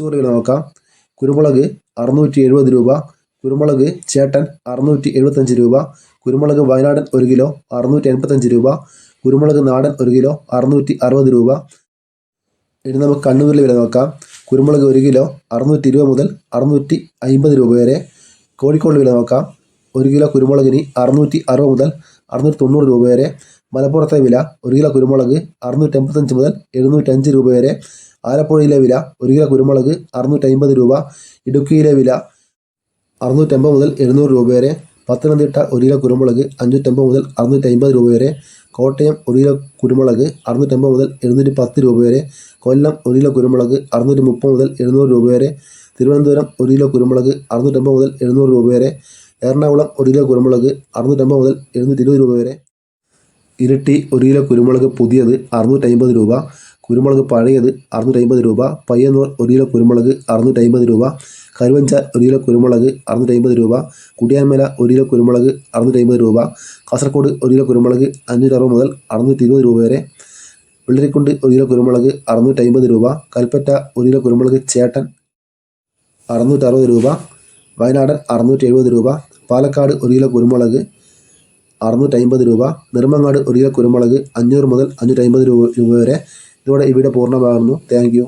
തൃശ്ശൂർ നോക്കാം. കുരുമുളക് അറുന്നൂറ്റി എഴുപത് രൂപ. കുരുമുളക് ചേട്ടൻ അറുന്നൂറ്റി എഴുപത്തഞ്ച് രൂപ. കുരുമുളക് വയനാടൻ ഒരു കിലോ അറുന്നൂറ്റി എൺപത്തഞ്ച് രൂപ. കുരുമുളക് നാടൻ ഒരു കിലോ അറുന്നൂറ്റി അറുപത് രൂപ. ഇനി നമുക്ക് കണ്ണൂരിലെ വില നോക്കാം. കുരുമുളക് ഒരു കിലോ അറുന്നൂറ്റി ഇരുപത് മുതൽ അറുന്നൂറ്റി അമ്പത് രൂപ വരെ. കോഴിക്കോട് വില നോക്കാം. ഒരു കിലോ കുരുമുളകിന് അറുന്നൂറ്റി അറുപത് മുതൽ അറുന്നൂറ്റി തൊണ്ണൂറ് രൂപ വരെ. മലപ്പുറത്തെ വില ഒരു കിലോ കുരുമുളക് അറുന്നൂറ്റി എൺപത്തഞ്ച് മുതൽ എഴുന്നൂറ്റി അഞ്ച് രൂപ വരെ. ആലപ്പുഴയിലെ വില ഒരു കിലോ കുരുമുളക് അറുന്നൂറ്റി അമ്പത് രൂപ. ഇടുക്കിയിലെ വില അറുന്നൂറ്റമ്പത് മുതൽ എഴുന്നൂറ് രൂപ വരെ. പത്തനംതിട്ട ഒരു കിലോ കുരുമുളക് അഞ്ഞൂറ്റമ്പത് മുതൽ അറുന്നൂറ്റി അമ്പത് രൂപ വരെ. കോട്ടയം ഒരു കിലോ കുരുമുളക് അറുന്നൂറ്റമ്പത് മുതൽ എഴുന്നൂറ്റി പത്ത് രൂപ വരെ. കൊല്ലം ഒരു കിലോ കുരുമുളക് അറുന്നൂറ്റി മുപ്പത് മുതൽ എഴുന്നൂറ് രൂപ വരെ. തിരുവനന്തപുരം ഒരു കിലോ കുരുമുളക് അറുന്നൂറ്റമ്പത് മുതൽ എഴുന്നൂറ് രൂപ വരെ. എറണാകുളം ഒരു കിലോ കുരുമുളക് അറുന്നൂറ്റമ്പത് മുതൽ എഴുന്നൂറ്റി ഇരുപത് രൂപ വരെ. ഇരട്ടി ഒരു കിലോ കുരുമുളക് പുതിയത് അറുന്നൂറ്റമ്പത് രൂപ. കുരുമുളക് പഴയത് അറുന്നൂറ്റമ്പത് രൂപ. പയ്യന്നൂർ ഒരു കിലോ കുരുമുളക് അറുന്നൂറ്റമ്പത് രൂപ. കരുവഞ്ച ഒരു കിലോ കുരുമുളക് അറുന്നൂറ്റമ്പത് രൂപ. കുടിയാൻമല ഒരു കിലോ കുരുമുളക് അറുന്നൂറ്റമ്പത് രൂപ. കാസർഗോഡ് ഒരു കിലോ കുരുമുളക് അഞ്ഞൂറ്റി അറുപത് മുതൽ അറുന്നൂറ്റി ഇരുപത് രൂപ വരെ. വെള്ളരിക്കുണ്ട് ഒരു കിലോ കുരുമുളക് അറുന്നൂറ്റമ്പത് രൂപ. കൽപ്പറ്റ ഒരു കിലോ കുരുമുളക് ചേട്ടൻ അറുന്നൂറ്ററുപത് രൂപ. വയനാടൻ അറുന്നൂറ്റി എഴുപത് രൂപ പാലക്കാട് ഒരു കിലോ കുരുമുളക് അറുന്നൂറ്റി അമ്പത് രൂപ നെടുമങ്ങാട് ഒരു കിലോ കുരുമുളക് അഞ്ഞൂറ് മുതൽ അഞ്ഞൂറ്റി അമ്പത് രൂപ വരെ. ഇതോടെ ഇവിടെ പൂർണമാകുന്നു. Thank you